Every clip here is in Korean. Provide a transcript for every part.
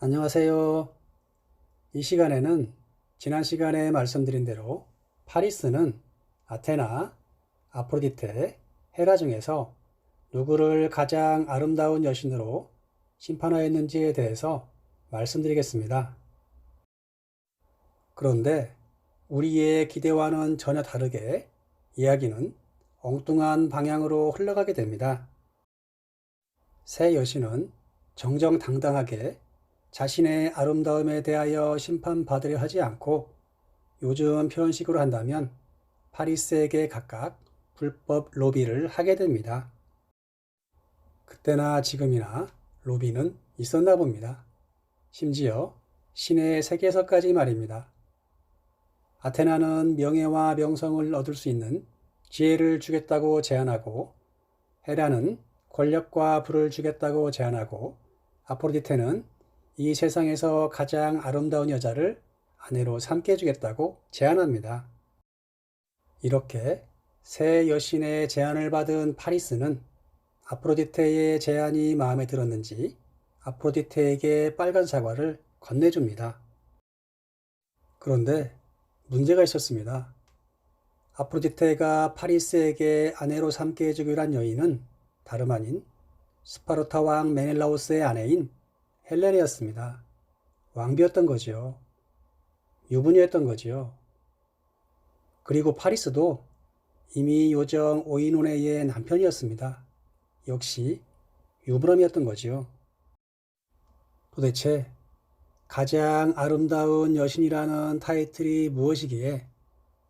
안녕하세요. 이 시간에는 지난 시간에 말씀드린 대로 파리스는 아테나, 아프로디테, 헤라 중에서 누구를 가장 아름다운 여신으로 심판하였는지에 대해서 말씀드리겠습니다. 그런데 우리의 기대와는 전혀 다르게 이야기는 엉뚱한 방향으로 흘러가게 됩니다. 새 여신은 정정당당하게 자신의 아름다움에 대하여 심판받으려 하지 않고 요즘 표현식으로 한다면 파리스에게 각각 불법 로비를 하게 됩니다. 그때나 지금이나 로비는 있었나 봅니다. 심지어 신의 세계에서까지 말입니다. 아테나는 명예와 명성을 얻을 수 있는 지혜를 주겠다고 제안하고 헤라는 권력과 부를 주겠다고 제안하고 아프로디테는 이 세상에서 가장 아름다운 여자를 아내로 삼게 해주겠다고 제안합니다. 이렇게 새 여신의 제안을 받은 파리스는 아프로디테의 제안이 마음에 들었는지 아프로디테에게 빨간 사과를 건네줍니다. 그런데 문제가 있었습니다. 아프로디테가 파리스에게 아내로 삼게 해주기로 한 여인은 다름 아닌 스파르타 왕 메넬라오스의 아내인 헬레네였습니다. 왕비였던 거지요. 유부녀였던 거지요. 그리고 파리스도 이미 요정 오이노네의 남편이었습니다. 역시 유부남이었던 거지요. 도대체 가장 아름다운 여신이라는 타이틀이 무엇이기에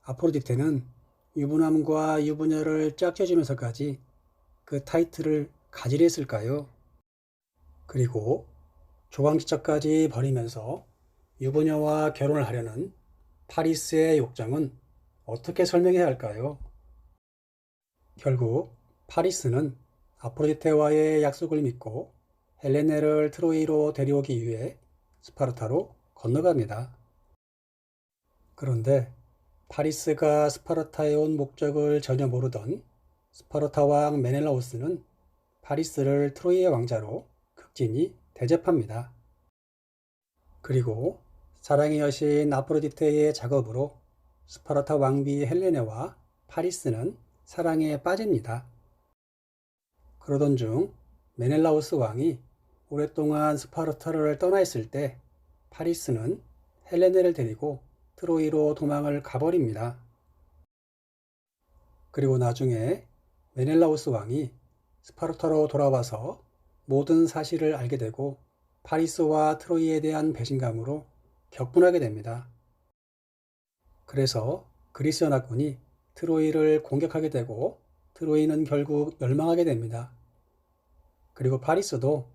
아프로디테는 유부남과 유부녀를 짝져주면서까지 그 타이틀을 가지려 했을까요? 그리고 조광지처까지 버리면서 유부녀와 결혼을 하려는 파리스의 욕정은 어떻게 설명해야 할까요? 결국 파리스는 아프로디테와의 약속을 믿고 헬레네를 트로이로 데려오기 위해 스파르타로 건너갑니다. 그런데 파리스가 스파르타에 온 목적을 전혀 모르던 스파르타 왕 메넬라오스는 파리스를 트로이의 왕자로 극진히 대접합니다. 그리고 사랑의 여신 아프로디테의 작업으로 스파르타 왕비 헬레네와 파리스는 사랑에 빠집니다. 그러던 중 메넬라오스 왕이 오랫동안 스파르타를 떠나 있을 때 파리스는 헬레네를 데리고 트로이로 도망을 가버립니다. 그리고 나중에 메넬라오스 왕이 스파르타로 돌아와서 모든 사실을 알게 되고 파리스와 트로이에 대한 배신감으로 격분하게 됩니다. 그래서 그리스 연합군이 트로이를 공격하게 되고 트로이는 결국 멸망하게 됩니다. 그리고 파리스도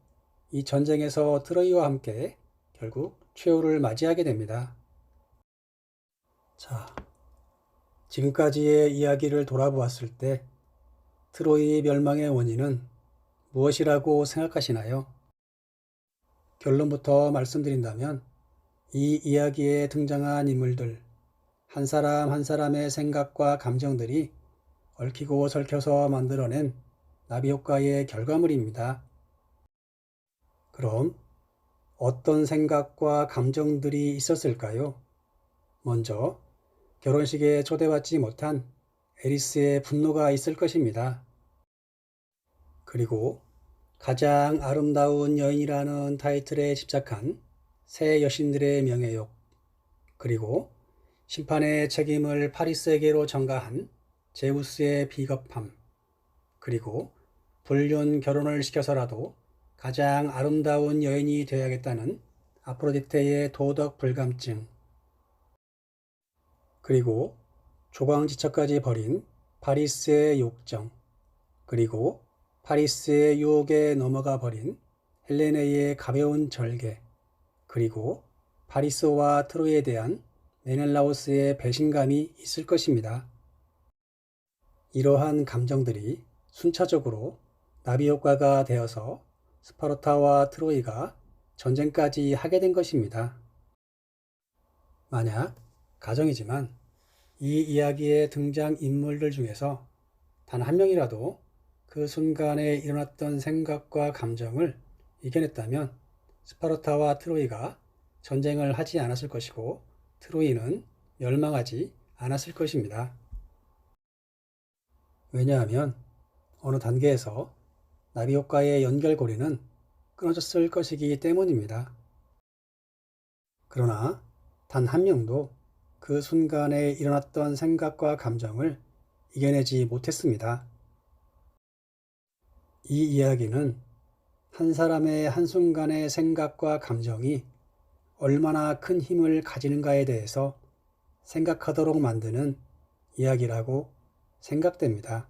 이 전쟁에서 트로이와 함께 결국 최후를 맞이하게 됩니다. 자, 지금까지의 이야기를 돌아보았을 때 트로이 멸망의 원인은 무엇이라고 생각하시나요? 결론부터 말씀드린다면 이 이야기에 등장한 인물들, 한 사람 한 사람의 생각과 감정들이 얽히고 설켜서 만들어낸 나비 효과의 결과물입니다. 그럼 어떤 생각과 감정들이 있었을까요? 먼저 결혼식에 초대받지 못한 에리스의 분노가 있을 것입니다. 그리고 가장 아름다운 여인이라는 타이틀에 집착한 새 여신들의 명예욕, 그리고 심판의 책임을 파리스에게로 전가한 제우스의 비겁함, 그리고 불륜 결혼을 시켜서라도 가장 아름다운 여인이 되어야겠다는 아프로디테의 도덕 불감증, 그리고 조광지처까지 버린 파리스의 욕정, 그리고 파리스의 유혹에 넘어가 버린 헬레네의 가벼운 절개, 그리고 파리스와 트로이에 대한 메넬라오스의 배신감이 있을 것입니다. 이러한 감정들이 순차적으로 나비 효과가 되어서 스파르타와 트로이가 전쟁까지 하게 된 것입니다. 만약 가정이지만 이 이야기의 등장 인물들 중에서 단 한 명이라도 그 순간에 일어났던 생각과 감정을 이겨냈다면 스파르타와 트로이가 전쟁을 하지 않았을 것이고 트로이는 멸망하지 않았을 것입니다. 왜냐하면 어느 단계에서 나비효과의 연결고리는 끊어졌을 것이기 때문입니다. 그러나 단 한 명도 그 순간에 일어났던 생각과 감정을 이겨내지 못했습니다. 이 이야기는 한 사람의 한순간의 생각과 감정이 얼마나 큰 힘을 가지는가에 대해서 생각하도록 만드는 이야기라고 생각됩니다.